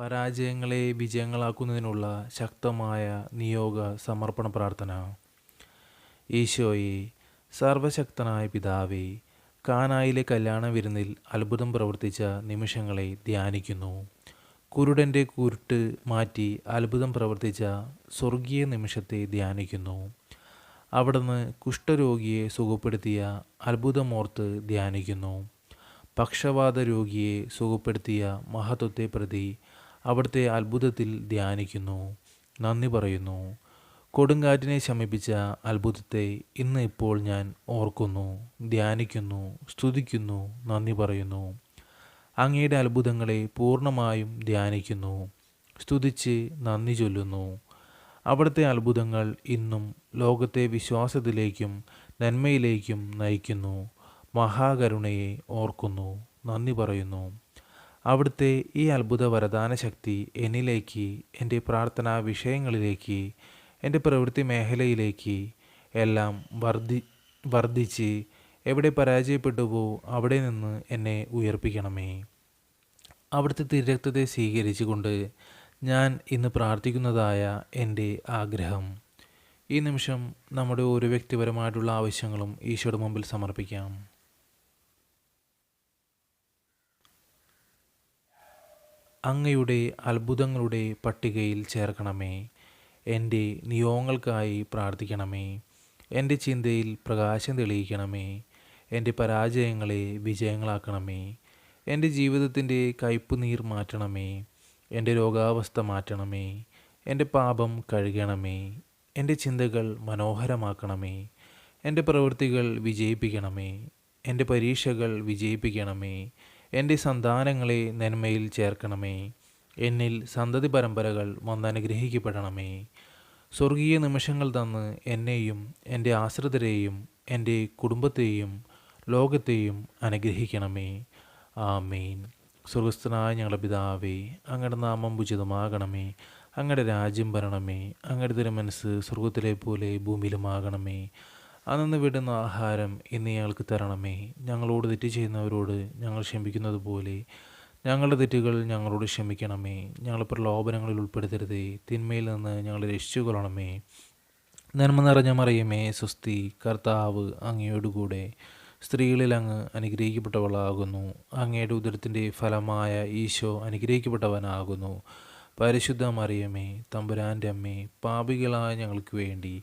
പരാജയങ്ങളെ വിജയങ്ങളാക്കുന്നതിനുള്ള ശക്തമായ നിയോഗ സമർപ്പണ പ്രാർത്ഥന. ഈശോയെ സർവശക്തനായ പിതാവേ കാനായിലെ കല്യാണ വിരുന്നിൽ അത്ഭുതം പ്രവർത്തിച്ച നിമിഷങ്ങളെ ധ്യാനിക്കുന്നു. കുരുടന്റെ കുരുട്ട് മാറ്റി അത്ഭുതം പ്രവർത്തിച്ച സ്വർഗീയ നിമിഷത്തെ ധ്യാനിക്കുന്നു. അവിടുന്ന് കുഷ്ഠരോഗിയെ സുഖപ്പെടുത്തിയ അത്ഭുതമോർത്ത് ധ്യാനിക്കുന്നു. പക്ഷവാത രോഗിയെ സുഖപ്പെടുത്തിയ മഹത്വത്തെ പ്രതി അവിടുത്തെ അത്ഭുതത്തിൽ ധ്യാനിക്കുന്നു. നന്ദി പറയുന്നു. കൊടുങ്കാറ്റിനെ ശമിപ്പിച്ച അത്ഭുതത്തെ ഇന്ന് ഇപ്പോൾ ഞാൻ ഓർക്കുന്നു ധ്യാനിക്കുന്നു സ്തുതിക്കുന്നു നന്ദി പറയുന്നു. അങ്ങയുടെ അത്ഭുതങ്ങളെ പൂർണമായും ധ്യാനിക്കുന്നു സ്തുതിച്ച് നന്ദി ചൊല്ലുന്നു. അവിടുത്തെ അത്ഭുതങ്ങൾ ഇന്നും ലോകത്തെ വിശ്വാസത്തിലേക്കും നന്മയിലേക്കും നയിക്കുന്നു മഹാകരുണയെ ഓർക്കുന്നു നന്ദി പറയുന്നു. അവിടുത്തെ ഈ അത്ഭുത വരദാന ശക്തി എന്നിലേക്ക് എന്റെ പ്രാർത്ഥനാ വിഷയങ്ങളിലേക്ക് എന്റെ പ്രവൃത്തി മേഖലയിലേക്ക് എല്ലാം വർദ്ധി വർദ്ധിച്ച് എവിടെ പരാജയപ്പെട്ടുവോ അവിടെ നിന്ന് എന്നെ ഉയർപ്പിക്കണമേ. അവിടുത്തെ തിരക്തത്തെ സ്വീകരിച്ചുകൊണ്ട് ഞാൻ ഇന്ന് പ്രാർത്ഥിക്കുന്നതായ എന്റെ ആഗ്രഹം. ഈ നിമിഷം നമ്മുടെ ഓരോ വ്യക്തിപരമായിട്ടുള്ള ആവശ്യങ്ങളും ഈശോയുടെ മുമ്പിൽ സമർപ്പിക്കാം. അങ്ങയുടെ അത്ഭുതങ്ങളുടെ പട്ടികയിൽ ചേർക്കണമേ. എന്റെ നിയോഗങ്ങൾക്കായി പ്രാർത്ഥിക്കണമേ. എന്റെ ചിന്തയിൽ പ്രകാശം തെളിയിക്കണമേ. എന്റെ പരാജയങ്ങളെ വിജയങ്ങളാക്കണമേ. എന്റെ ജീവിതത്തിന്റെ കയ്പുനീർ മാറ്റണമേ. എന്റെ രോഗാവസ്ഥ മാറ്റണമേ. എന്റെ പാപം കഴുകണമേ. എന്റെ ചിന്തകൾ മനോഹരമാക്കണമേ. എന്റെ പ്രവൃത്തികൾ വിജയിപ്പിക്കണമേ. എന്റെ പരീക്ഷകൾ വിജയിപ്പിക്കണമേ. എന്റെ സന്താനങ്ങളെ നന്മയിൽ ചേർക്കണമേ. എന്നിൽ സന്തതി പരമ്പരകൾ വന്നനുഗ്രഹിക്കപ്പെടണമേ. സ്വർഗീയ നിമിഷങ്ങൾ തന്ന് എന്നെയും എന്റെ ആശ്രിതരെയും എന്റെ കുടുംബത്തെയും ലോകത്തെയും അനുഗ്രഹിക്കണമേ. ആമീൻ. സ്വർഗസ്ഥനായ ഞങ്ങളുടെ പിതാവേ അങ്ങയുടെ നാമം ഉചിതമാകണമേ. അങ്ങയുടെ രാജ്യം ഭരണമേ അങ്ങയുടെ തിരുമനസ് സ്വർഗത്തിലെ പോലെ ഭൂമിയിലുമാകണമേ. അന്നു വിടുന്ന ആഹാരം ഇന്ന് ഞങ്ങൾക്ക് തരണമേ. ഞങ്ങളോട് തെറ്റ് ചെയ്യുന്നവരോട് ഞങ്ങൾ ക്ഷമിക്കുന്നത് പോലെ ഞങ്ങളുടെ തെറ്റുകൾ ഞങ്ങളോട് ക്ഷമിക്കണമേ. ഞങ്ങൾ പ്രലോഭനങ്ങളിൽ ഉൾപ്പെടുത്തരുതേ. തിന്മയിൽ നിന്ന് ഞങ്ങളെ രക്ഷിച്ചുകൊള്ളണമേ. നന്മ നിറഞ്ഞ മറിയമേ സുസ്തി കർത്താവ് അങ്ങയോടുകൂടെ. സ്ത്രീകളിൽ അങ്ങ് അനുഗ്രഹിക്കപ്പെട്ടവളാകുന്നു. അങ്ങയുടെ ഉദരത്തിന്റെ ഫലമായ ഈശോ അനുഗ്രഹിക്കപ്പെട്ടവനാകുന്നു. പരിശുദ്ധ മറിയമേ തമ്പുരാന്റെ അമ്മേ പാപികളായ ഞങ്ങൾക്ക് വേണ്ടി